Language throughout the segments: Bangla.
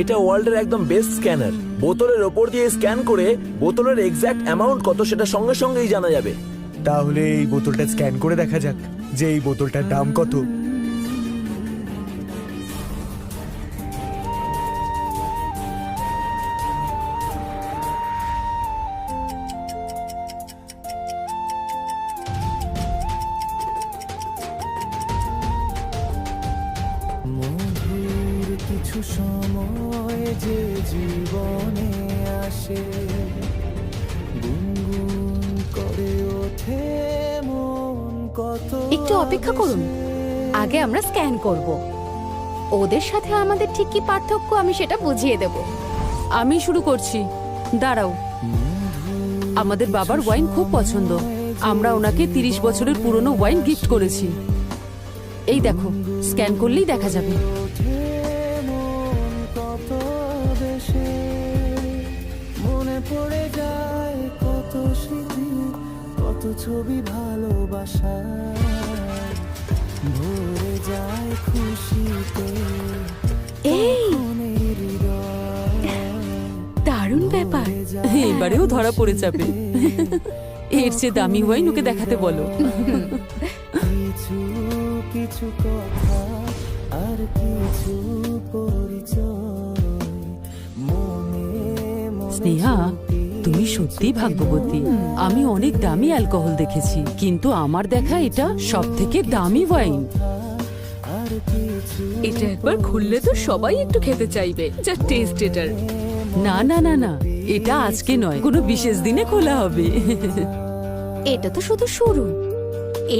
এটা ওয়ার্ল্ডের একদম বেস্ট স্ক্যানার বোতলের ওপর দিয়ে স্ক্যান করে বোতলের এক্স্যাক্ট অ্যামাউন্ট কত সেটা সঙ্গে সঙ্গেই জানা যাবে। তাহলে এই বোতলটা স্ক্যান করে দেখা যাক যে এই বোতলটার দাম কত। সময় যে জীবনে আসে গুনগুন করে ওঠে মন কত একটু অপেক্ষা করুন। আগে আমরা স্ক্যান করব। ওদের সাথে আমাদের ঠিক কি পার্থক্য আমি সেটা বুঝিয়ে দেব। আমি শুরু করছি। দাঁড়াও। আমাদের বাবার ওয়াইন খুব পছন্দ। আমরা ওনাকে তিরিশ বছরের পুরনো ওয়াইন গিফট করেছি। এই দেখো স্ক্যান করলেই দেখা যাবে। ছবি ভালোবাসা। ভরে যায় খুশিতে এই! দারুণ ব্যাপার। এবারেও ধরা পড়ে যাবে। এর চেয়ে দামি ওয়াইন ওকে দেখাতে বলো। কিছু কিছু কথা আর কিছু পরিচয় মনে মনে স্নেহা সত্যি ভাগ্যবতী। আমি অনেক দামি অ্যালকোহল দেখেছি কিন্তু আমার দেখা এটা সব থেকে দামি ওয়াইন। এটা একবার খুললে তো সবাই একটু খেতে চাইবে যা টেস্ট এটার। না না না না এটা আজকে নয় কোনো বিশেষ দিনে খোলা হবে। এটা তো শুধু শুরু।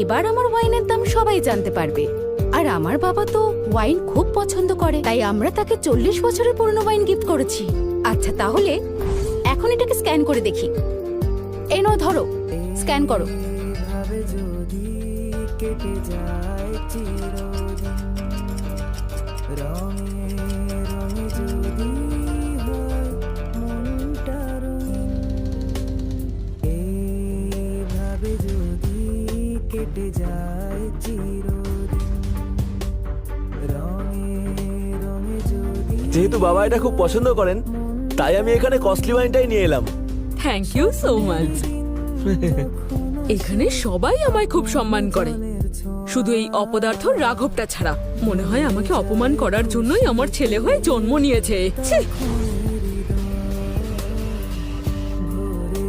এবার আমার ওয়াইনের দাম সবাই জানতে পারবে। আর আমার বাবা তো ওয়াইন খুব পছন্দ করে তাই আমরা তাকে চল্লিশ বছরের পুরনো ওয়াইন গিফট করেছি। আচ্ছা তাহলে এখন এটাকে স্ক্যান করে দেখি। এই নাও, ধরো। স্ক্যান করো। যেহেতু বাবা এটা খুব পছন্দ করেন তাই আমি এখানে কস্টলি ওয়াইনটাই নিয়ে এলাম। থ্যাংক ইউ সো মাচ এখানে সবাই আমায় খুব সম্মান করে। শুধু এই অপদার্থ রাঘবটা ছাড়া। মনে হয় আমাকে অপমান করার জন্যই আমার ছেলে হয়ে জন্ম নিয়েছে। ছি! ভরে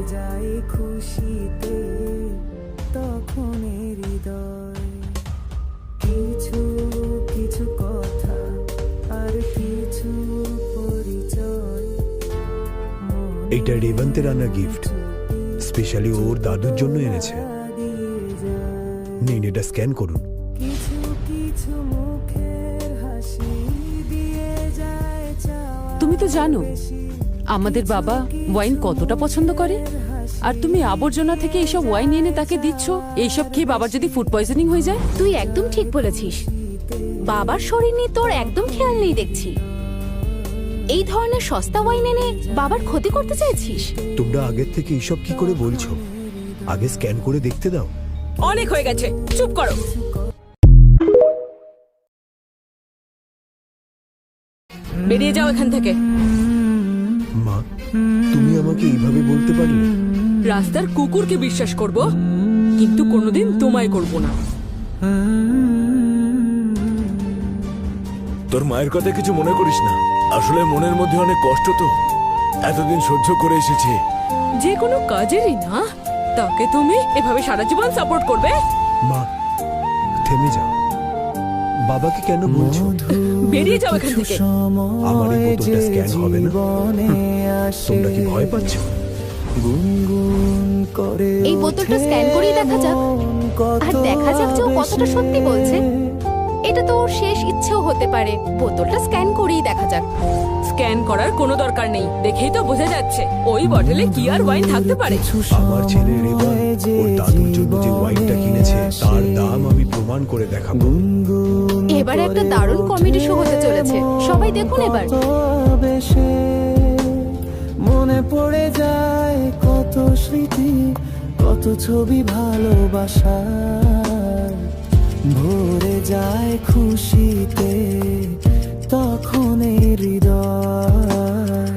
এইটা রেবন্তের আনা গিফট স্পেশালি ওর দাদুর জন্য এনেছে। নিন এটা স্ক্যান করুন। তুমি তো জানো আমাদের বাবা ওয়াইন কতটা পছন্দ করে। আর তুমি আবর্জনা থেকে এইসব ওয়াইন এনে তাকে দিচ্ছ এইসব খেয়ে বাবার যদি ফুড পয়জনিং হয়ে যায়? তুই একদম ঠিক বলেছিস। বাবার শরীর নিয়ে তোর একদম খেয়াল নেই দেখছি। এই ধরনের সস্তা ওয়াইন এনে বাবার ক্ষতি করতে চাইছিস? তোমরা আগের থেকে এইসব কি করে বলছো? আগে স্ক্যান করে দেখতে দাও। অনেক হয়ে গেছে। চুপ করো। বেরিয়ে যাও এখান থেকে। মা তুমি আমাকে এইভাবে বলতে পারলে? রাস্তার কুকুরকে বিশ্বাস করব কিন্তু কোনোদিন তোমায় করব না। তোর মায়ের কথা কিছু মনে করিস না। আসলে মনের মধ্যে অনেক কষ্ট তো। এতদিন সহ্য করে এসেছি। যে কোনো কাজেরই না। তাকে তুমি এভাবে সারা জীবন সাপোর্ট করবে? মা থেমে যাও। বাবাকে কেন বলছো? বেরিয়ে যাও এখান থেকে। আমার এই বোতলটা স্ক্যান হবে না। তোমরা কি ভয় পাচ্ছ? গুনগুন করে এই বোতলটা স্ক্যান করেই দেখা যাক। আর দেখা যাক যে ও কতটা সত্যি বলছে। এটা তো ওর শেষ ইচ্ছেও হতে পারে। বোতলটা স্ক্যান করেই দেখা যাক। স্ক্যান করার কোনো দরকার নেই। দেখেই তো বোঝা যাচ্ছে ওই বটলে কি আর ওয়াইন থাকতে পারে। আমার ছেলে রেবান ওর দাদুর জন্য যে ওয়াইনটা কিনেছে তার দাম আমি প্রমাণ করে দেখাবো। এবার একটা দারুণ কমেডি শো হতে চলেছে। সবাই দেখুন এবার। মনে পড়ে যায় কত স্মৃতি কত ছবি ভালোবাসার ভরে যায় খুশিতে তখন হৃদয়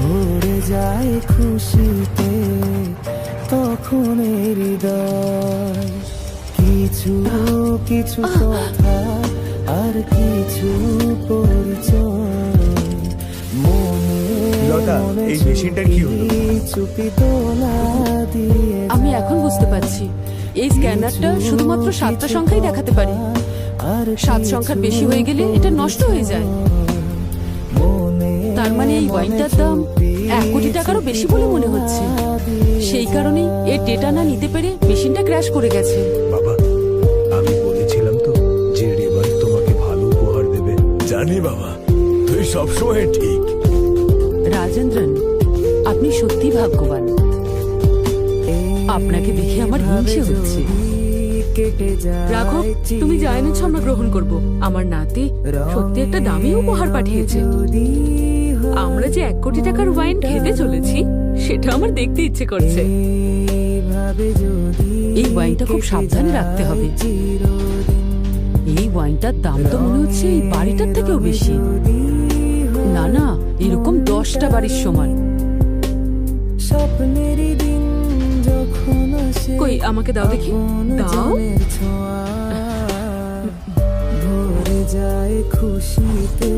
ভরে যায় খুশিতে তখন হৃদয়। কিছু কিছু কথা আর কিছু পরিচয় এই মেশিনটা কি চুপি তোলা দিয়ে আমি এখন বুঝতে পারছি। এই স্ক্যানারটা শুধুমাত্র সাতটা সংখ্যাই দেখাতে পারে। সাত সংখ্যার বেশি হয়ে গেলে এটা নষ্ট হয়ে যায়। তার মানে এই ওয়াইনটার দাম এক কোটি টাকারও বেশি বলে মনে হচ্ছে। সেই কারণেই এর ডেটা না নিতে পেরে মেশিনটা ক্র্যাশ করে গেছে। বাবা আমি বলেছিলাম তো যে রেবান তোমাকে ভালো উপহার দেবে। জানি বাবা তুই সবসময় ঠিক। রাজেন্দ্রন আপনি সত্যি ভাগ্যবান। আপনাকে দেখে আমার হিংসে হচ্ছে। রাঘব তুমি যা এনেছো আমরা গ্রহণ করব। আমার নাতি সত্যি একটা দামি উপহার পাঠিয়েছে। আমরা যে এক কোটি টাকার ওয়াইন খেতে চলেছি সেটা আমার দেখতে ইচ্ছে করছে। এই ওয়াইনটা খুব সাবধানে রাখতে হবে। এই ওয়াইনটার দাম তো মনে হচ্ছে এই বাড়িটার থেকেও বেশি। না না এরকম দশটা বাড়ির সমান। স্বপ্নেরই দিন কই আমাকে দাও দেখি। দাও। ভরে যায় খুশিতে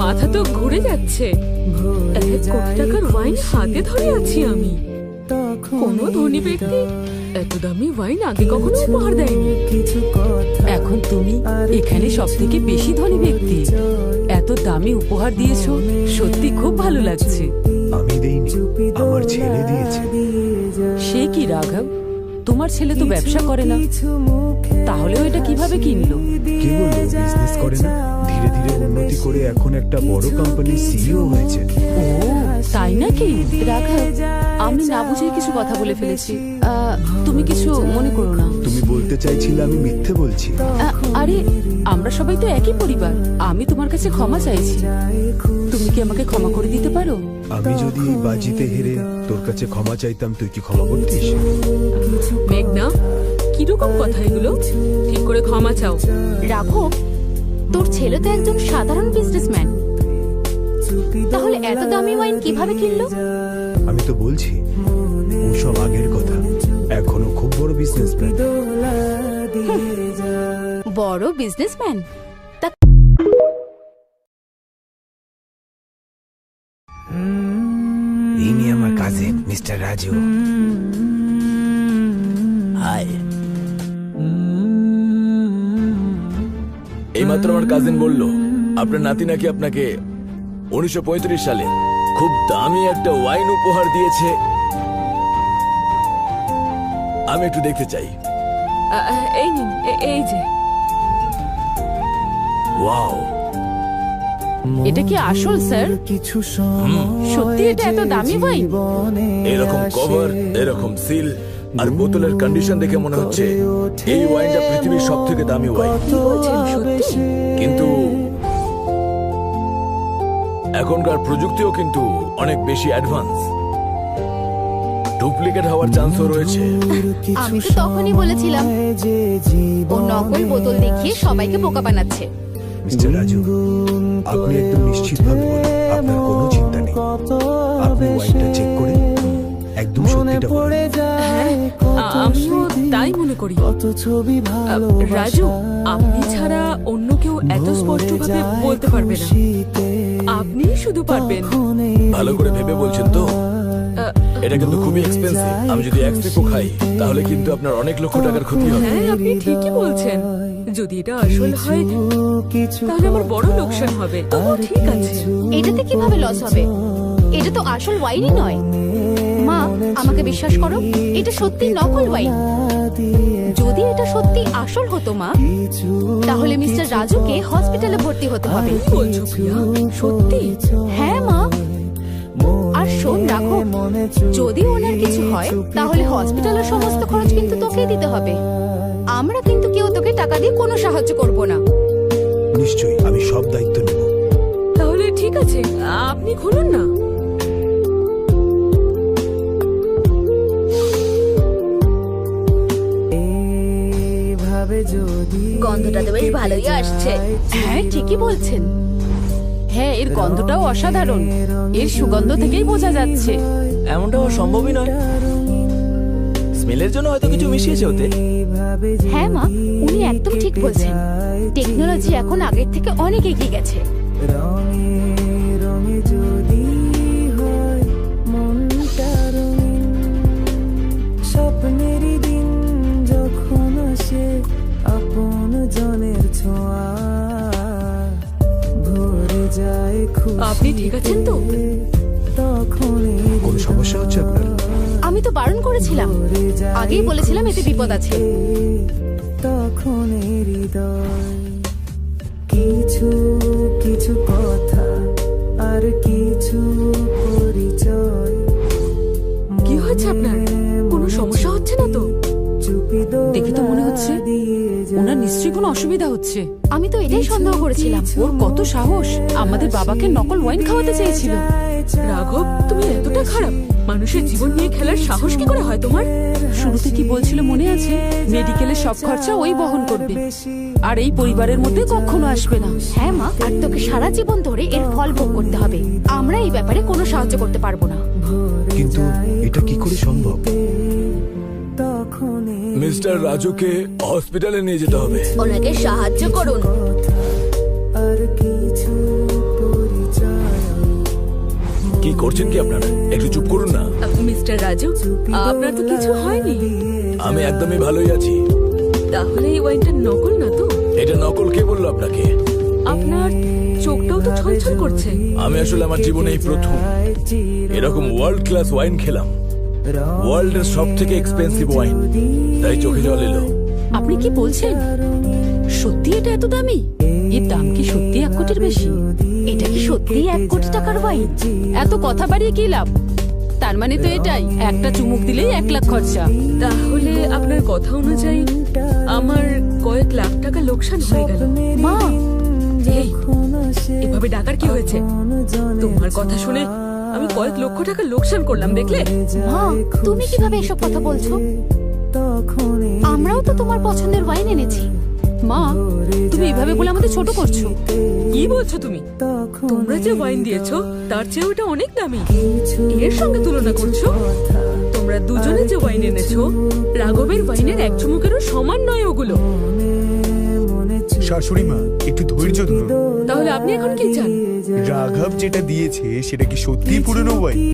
মাথা তো ঘুরে যাচ্ছে। এক কোটি টাকার ওয়াইন হাতে ধরে আছি আমি। কোনো ধনী ব্যক্তি এত দামি ওয়াইন আগে কখনো উপহার দেয়নি। কিছু এখন তুমি এখানে সব থেকে বেশি ধনী ব্যক্তি। এত দামি উপহার দিয়েছ সত্যি খুব ভালো লাগছে। আমি দেইনি আমার ছেলে দিয়েছে। সে কি রাঘব? তোমার ছেলে তো ব্যবসা করে না। তাহলে ওইটা কীভাবে কিনলো? কে বলল বিজনেস করে না? ধীরে ধীরে উন্নতি করে এখন একটা বড় কোম্পানির সিইও হয়েছে। ও তাই নাকি? রাঘব আমি না বুঝে কিছু কথা বলে ফেলেছি। আহ, তুমি কিছু মনে করো না। তুমি বলতে চাইছিলে আমি মিথ্যে বলছি। আরে আমরা সবাই তো একই পরিবার। আমি তোমার কাছে ক্ষমা চাইছি। তুমি কি আমাকে ক্ষমা করে দিতে পারো? আমি যদি এই বাজিতে হেরে তোর কাছে ক্ষমা চাইতাম তুই কি ক্ষমা করতিস? মেঘনা কীরকম কথা এগুলো? ঠিক করে ক্ষমা চাও। রাঘব তোর ছেলে তো একজন সাধারণ বিজনেসম্যান তাহলে এত দামি ওয়াইন কীভাবে কিনলো? আমি তো বলছি ওসব আগের কথা। এখনও খুব বড় বিজনেসম্যান বড় বিজনেসম্যান ইনি আমার কাজিন মিস্টার রাজু। হাই এইমাত্র আমার কাজিন বলল আপনার নাতি নাকি আপনাকে উনিশশো পঁয়ত্রিশ সালে খুব দামি একটা ওয়াইন উপহার দিয়েছে। আমি একটু দেখতে চাই। আ, আ, এই নিন এই যে। ওয়াও। এটা কি আসল স্যার? কিছু সত্যি এটা এত দামি ওয়াইন? এরকম কভার এরকম সিল আর বোতলের কন্ডিশন দেখে মনে হচ্ছে এই ওয়াইনটা পৃথিবীর সব থেকে দামি ওয়াইন। কিন্তু এখনকার প্রযুক্তিও কিন্তু অনেক বেশি অ্যাডভান্স ডুপ্লিকেট হওয়ার চান্সও রয়েছে। আমি তো তখনই বলেছিলাম ও নকল বোতল দেখিয়ে সবাইকে বোকা বানাচ্ছে। মিস্টার রাজু আপনি একদম নিশ্চিতভাবে বলুন আপনার কোনো চিন্তা নেই। আপনি ওয়াইনটা চেক করে একদম সত্যিটা বলুন। যায় আমিও তাই মনে করি। রাজু আপনি ছাড়া অন্য কেউ এত স্পষ্টভাবে বলতে পারবে না। আপনি শুধু পারবেন। ভালো করে ভেবে বলছেন তো? এটা কিন্তু খুবই এক্সপেন্সিভ আমি যদি এক সিপও খাই তাহলে কিন্তু আপনার অনেক লক্ষ টাকার ক্ষতি হবে। হ্যাঁ আপনি ঠিকই বলছেন। যদি এটা আসল হয় তাহলে আমার বড় লোকসান হবে। তবু ঠিক আছে। এটাতে কীভাবে লস হবে? এটা তো আসল ওয়াইনই নয়। মা আমাকে বিশ্বাস করো এটা সত্যি নকল ওয়াইন যদি এটা সত্যি আসল হতো মা তাহলে মিস্টার রাজুকে হসপিটালে ভর্তি হতে হবে। কি বলছো প্রিয়া? সত্যি? হ্যাঁ মা। আর শোন রাখো যদি ওনার কিছু হয় তাহলে হসপিটালের সমস্ত খরচ কিন্তু তোকেই দিতে হবে। আমরা কিন্তু কেউ তোকে টাকা দিয়ে কোনো সাহায্য করব না। নিশ্চয়ই আমি সব দায়িত্ব নেব। তাহলে ঠিক আছে আপনি খুলুন না। গন্ধটা তো বেশ ভালোই আসছে। হ্যাঁ ঠিকই বলছেন। হ্যাঁ এর গন্ধটাও অসাধারণ। এর সুগন্ধ থেকেই বোঝা যাচ্ছে। এমনটা হওয়া সম্ভবই নয়। স্মেলের জন্য হয়তো কিছু মিশিয়েছে ওতে। হ্যাঁ মা উনি একদম ঠিক বলছেন। টেকনোলজি এখন আগের থেকে অনেক এগিয়ে গেছে। রঙে রঙে জনের ছোঁয়া ভরে যায় আপনি ঠিক আছেন তো? তখন কোনো সমস্যা হচ্ছে আপনার? আমি তো বারণ করেছিলাম। আগেই বলেছিলাম এতে বিপদ আছে। তখন হৃদয়। কিছু কিছু কথা আর কিছু পরিচয় কি হয়েছে আপনার? কোনো সমস্যা হচ্ছে না তো? চুপি দেখে তো মনে ওনার নিশ্চয়ই কোনো অসুবিধা হচ্ছে। আমি তো এটাই সন্দেহ করেছিলাম। ওর কত সাহস? আমাদের বাবাকে নকল ওয়াইন খাওয়াতে চেয়েছিল। রাঘব তুমি এতটা খারাপ। মানুষের জীবন নিয়ে খেলার সাহস কি করে হয় তোমার? শুরুতে কি বলছিল মনে আছে? মেডিকেলের সব খরচা ওই বহন করবে। আর এই পরিবারের মধ্যে কখনো আসবে না। হ্যাঁ মা আর তোকে সারা জীবন ধরে এর ফল ভোগ করতে হবে। আমরা এই ব্যাপারে কোনো সাহায্য করতে পারব না। কিন্তু এটা কি করে সম্ভব? মিস্টার রাজুকে হসপিটালে নিয়ে যেতে হবে। ওনাকে সাহায্য করুন। আর কিছু কি করছেন কি আপনারা? একটু চুপ করুন না। মিস্টার রাজু আপনার তো কিছু হয়নি। আমি একদমই ভালোই আছি। তাহলে এই ওয়াইনটা নকল না তো? এটা নকল কে বলল আপনাকে? আপনার চোখটাও তো ছলছল করছে। আমি আসলে আমার জীবনে এই প্রথম। এরকম ওয়ার্ল্ড ক্লাস ওয়াইন খেলাম। ওয়ার্ল্ডের সব থেকে এক্সপেন্সিভ ওয়াইন তাই চোখে জল এলো। আপনি কি বলছেন? সত্যি এটা এত দামি? এর দাম কি সত্যি এক কোটির বেশি? এটা কি সত্যি এক কোটি টাকার ওয়াইন এত কথা বাড়িয়ে কি লাভ? তার মানে তো এটাই একটা চুমুক দিলেই এক লাখ খরচা। তাহলে আপনার কথা অনুযায়ী আমার কয়েক লাখ টাকা লোকসান হয়ে গেল। মা এভাবে ডাকার কি হয়েছে? তোমার কথা শুনে আমি কয়েক লক্ষ টাকা লোকসান করলাম দেখলে? মা তুমি কীভাবে এসব কথা বলছো? তখন আমরাও তো তোমার পছন্দের ওয়াইন এনেছি। মা তুমি এভাবে বলে আমাদের ছোট করছ। কি বলছো তুমি? তোমরা যে ওয়াইন দিয়েছ তার চেয়ে ওটা অনেক দামি। এর সঙ্গে তুলনা করছ? তোমরা দুজনে যে ওয়াইন এনেছো রাঘবের ওয়াইনের এক চুমুকেরও সমান নয় ওগুলো। শাশুড়ি মা একটু ধৈর্য ধরুন তাহলে আপনি এখন কি চান? রাঘব যেটা দিয়েছে সেটা কি সত্যি পুরনো ওয়াইন